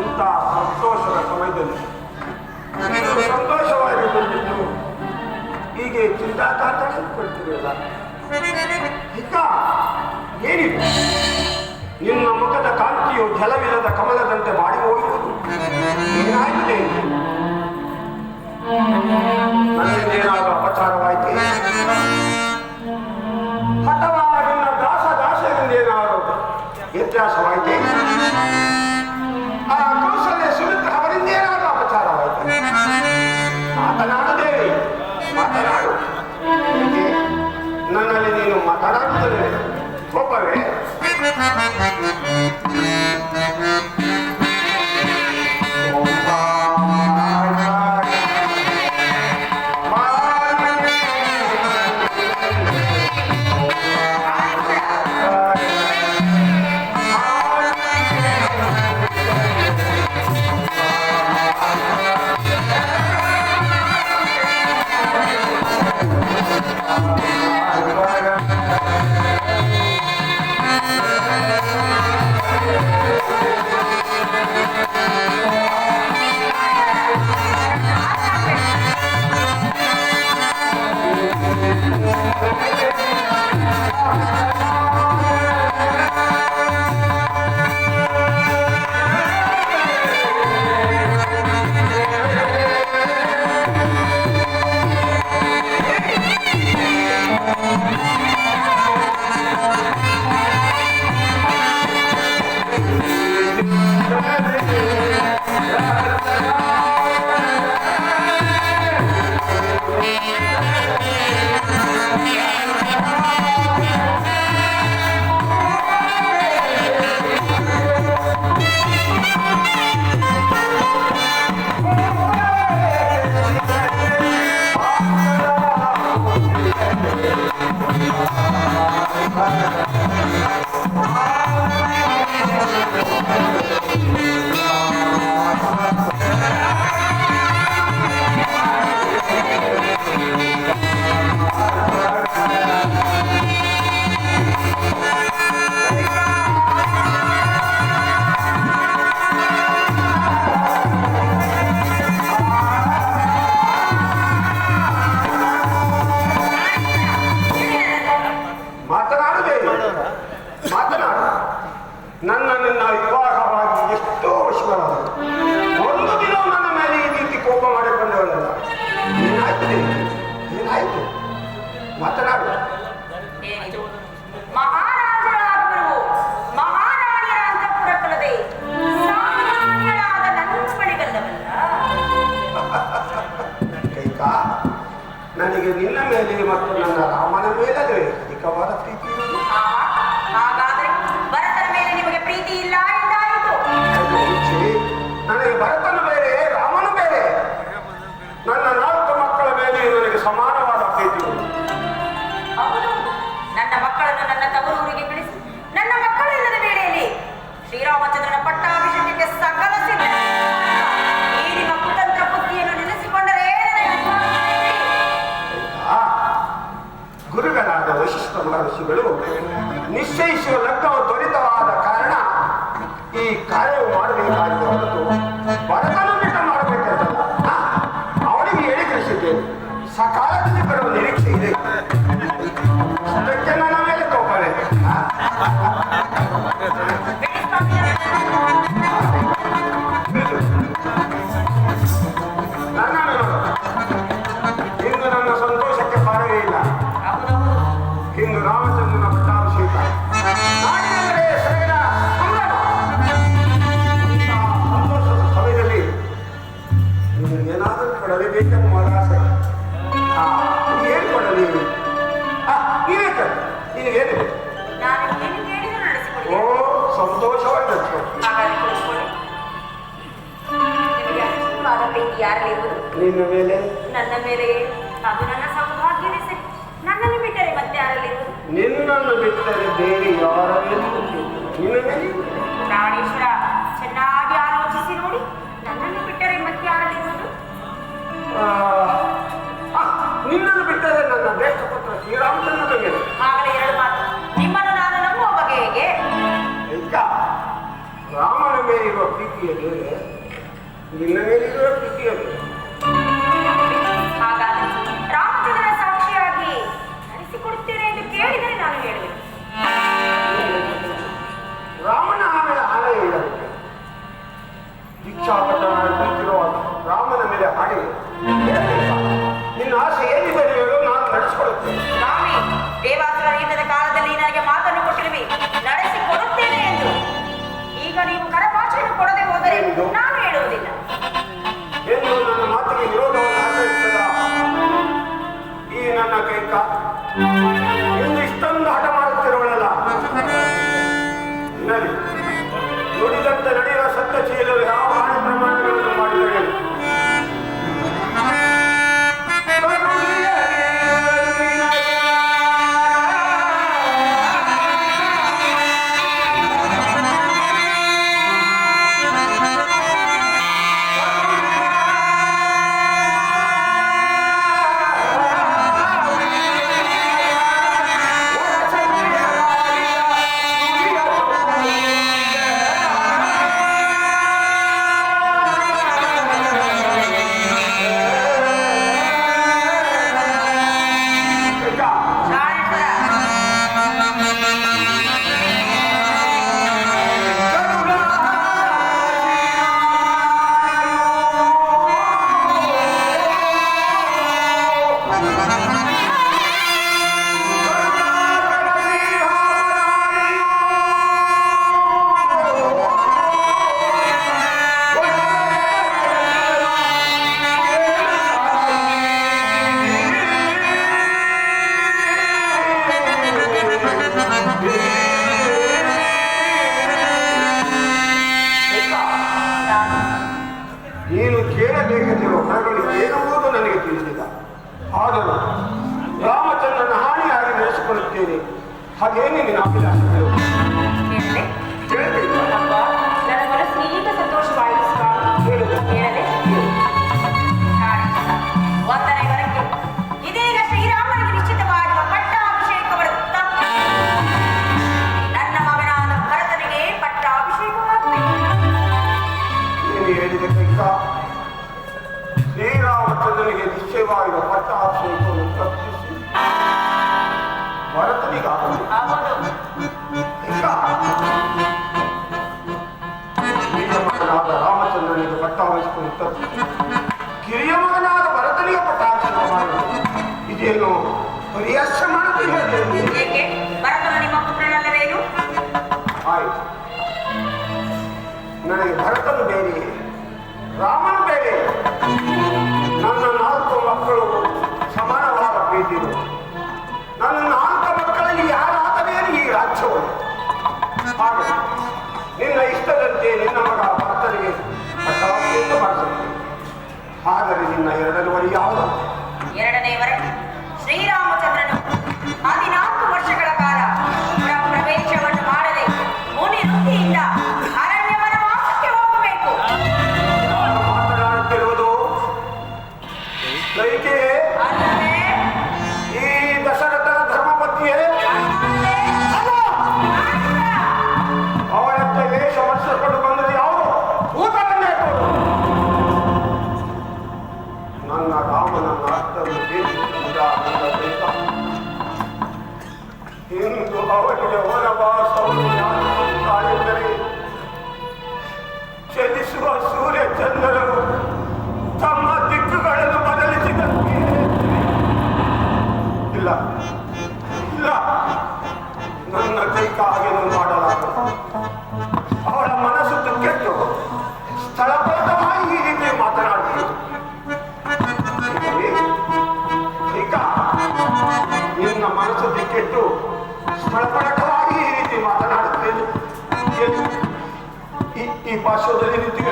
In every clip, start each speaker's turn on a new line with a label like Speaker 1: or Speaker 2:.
Speaker 1: ಇಂಥ ಸಂತೋಷದ ಸಮಯದಲ್ಲಿ ಸಂತೋಷವಾಗಿ ಬಂದಿದ್ದು ಹೀಗೆ ಚಿಂತಾಕಾತರಿಸಿಕೊಳ್ತಿರಲ್ಲ ಹಿತ ಏನಿದೆ? ನಿನ್ನ ಮುಖದ ಕಾಂತಿಯು ಜಲವಿಲ್ಲದ ಕಮಲದಂತೆ ಮಾಡಿ ಹೋಗುವುದು ಏನಾಗಿದೆ ಅಪಚಾರವಾಯಿತು? ಪೂಜಾ ಸಮಾಯಿತು ಆ ಕೌಶಲ್ಯ ಸುಮಿತ್ರ ಅವರಿಂದೇನಾದ ಅಪಚಾರವಾಯಿತು ಮಾತನಾಡು ದೇವಿ ಮಾತನಾಡು ನನ್ನಲ್ಲಿ ನೀನು ಮಾತನಾಡುತ್ತಲೇ ಒಬ್ಬವೇ ನಿನಗೆ ಏನು ನಾನು ಏನು
Speaker 2: ಕೇಳಿದ್ರು ನಾನು
Speaker 1: ಓ ಸಂತೋಷವಾಗಿ
Speaker 2: ನಡೆಸಿಕೊಡಿ
Speaker 1: ನಿನ್ನ ಮೇಲೆ.
Speaker 2: ನನ್ನ ಮೇಲೆ. ಅದು ನನ್ನ ಸೌಭಾಗ್ಯವೇ ಸರಿ. ನನ್ನನ್ನು ಬಿಟ್ಟರೆ ಮತ್ತೆ ಯಾರಲ್ಲಿರುವುದು
Speaker 1: ನಿನ್ನನ್ನು ಬಿಟ್ಟರೆ ಬೇರೆ ಯಾರಲ್ಲೂ ನಿನ್ನನಲ್ಲಿ
Speaker 2: ಪ್ರಾಣೇಶ್ವರ ಚೆನ್ನಾಗಿ ಆಲೋಚಿಸಿ ನೋಡಿ. ನನ್ನನ್ನು ಬಿಟ್ಟರೆ ಮತ್ತೆ ಯಾರಲ್ಲಿರುವುದು
Speaker 1: ನಿನ್ನನ್ನು ಬಿಟ್ಟರೆ ನನ್ನ ಬೆಸ್ಟ್ দ্বিতীয় দুই নিম্নমেরুদূরক তৃতীয়
Speaker 2: ಏನು ಪರಿಹಾಸ ಮಾಡುತ್ತಿಲ್ಲ
Speaker 1: ಏಕೆ ಭರತನು ನಿಮ್ಮ
Speaker 2: ನನಗೆ ಭರತನು ಬೇರೆ ರಾಮನು ಬೇರೆ. ನನ್ನ ನಾಲ್ಕು ಮಕ್ಕಳು ಸಮಾನವಾದ ಪ್ರೀತಿರು ನನ್ನ ನಾಲ್ಕು ಮಕ್ಕಳಲ್ಲಿ ಯಾರಾದರೇನು ಈ ರಾಜ್ಯವು? ನಿನ್ನ ಇಷ್ಟದಂತೆ ನಿನ್ನ ಮಗ ಭರತನಿಗೆ ಪಟ್ಟವಾಗ್ಯಂತ ಮಾಡಿಸುತ್ತೇನೆ ಆದರೆ ನಿನ್ನ ಎರಡನೇ ವರಿ ಯಾವುದು?
Speaker 1: ಎರಡನೇ ವರ. ಶ್ರೀರಾಮಚಂದ್ರನು ಹದಿನಾಲ್ಕು ವರ್ಷಗಳ ಕಾಲ ಪ್ರವೇಶವನ್ನು ಮಾಡದೆ ಮುನಿವೃತ್ತಿಯಿಂದ embaixador ele tem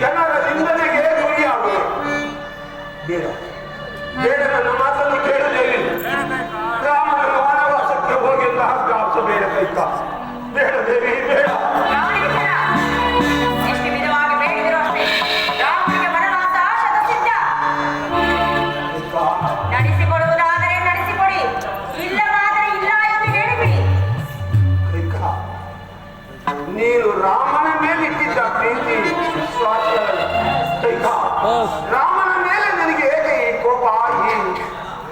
Speaker 1: ಜನರ ನಿಂದನೆಗೆ ಗುರಿಯಾಗುವೆ ಬೇಡ. ಬೇಡ ನನ್ನ ಮಾತನ್ನು ಕೇಳಲಿಲ್ಲ ರಾಮನ ವನವಾಸಕ್ಕೆ ಹೋಗಿ ಎಂದು ಹಗ್ಗಾಸ ಬೇಡ ಕೈತ ಬೇಡ ದೇವಿ ಬೇಡ.
Speaker 2: ಇಲ್ಲ
Speaker 1: ನೀನು ರಾಮನ ಮೇಲೆ ಇಟ್ಟಿದ್ದ ಪ್ರೀತಿ. ರಾಮನ ಮೇಲೆ ನಿನಗೆ ಹೇಗೆ ಈ ಕೋಪ ಈ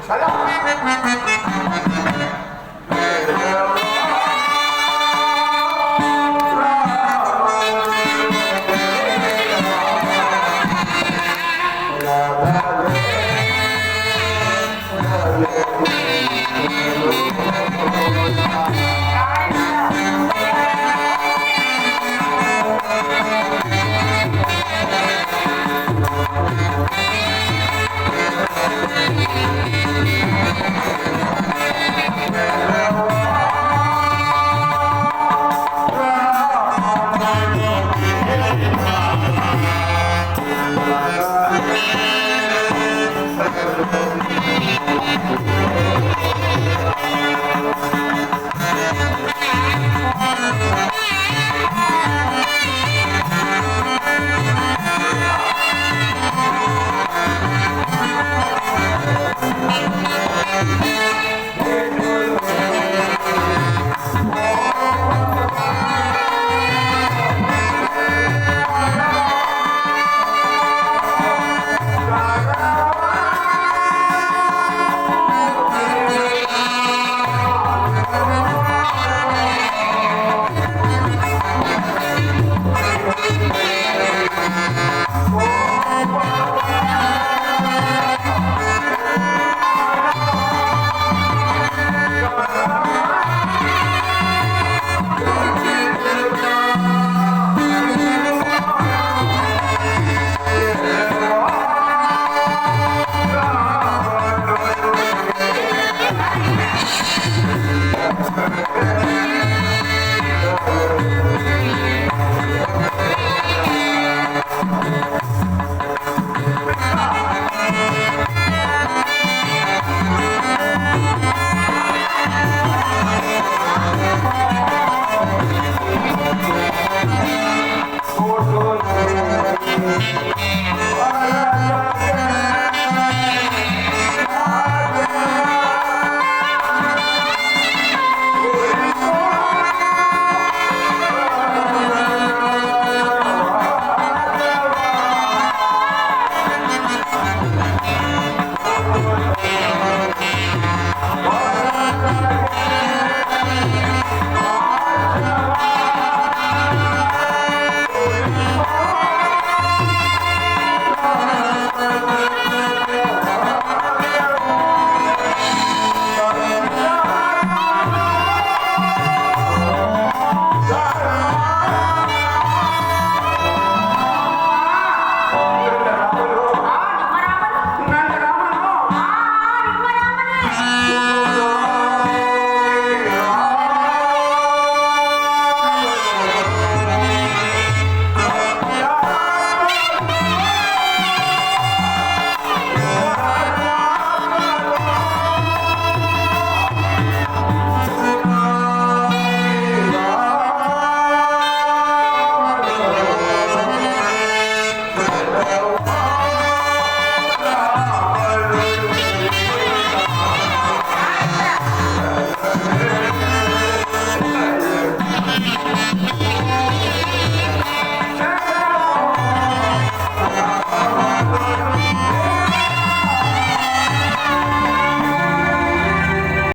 Speaker 1: ಛಲ